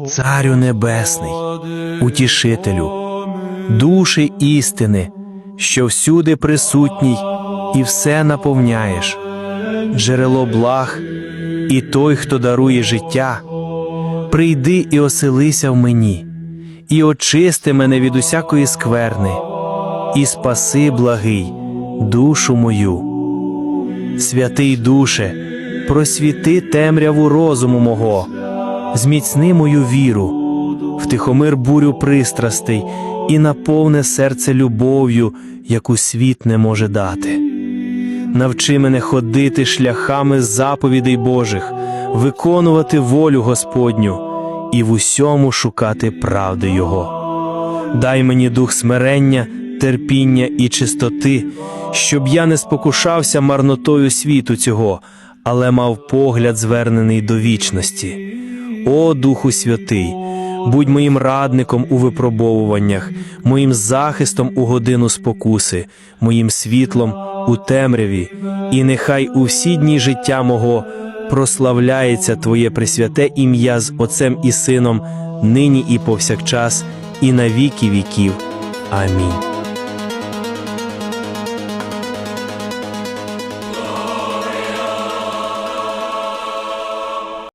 Царю Небесний, утішителю, душі істини, що всюди присутній і все наповняєш, джерело благ і той, хто дарує життя, прийди і оселися в мені, і очисти мене від усякої скверни, і спаси, благий, душу мою. Святий душе, просвіти темряву розуму мого, зміцни мою віру, втихомир бурю пристрастей і наповни серце любов'ю, яку світ не може дати. Навчи мене ходити шляхами заповідей Божих, виконувати волю Господню і в усьому шукати правди Його. Дай мені дух смирення, терпіння і чистоти, щоб я не спокушався марнотою світу цього, але мав погляд звернений до вічності. О Духу Святий, будь моїм радником у випробовуваннях, моїм захистом у годину спокуси, моїм світлом у темряві, і нехай у всі дні життя мого прославляється Твоє пресвяте ім'я з Отцем і Сином, нині і повсякчас, і на віки віків. Амінь.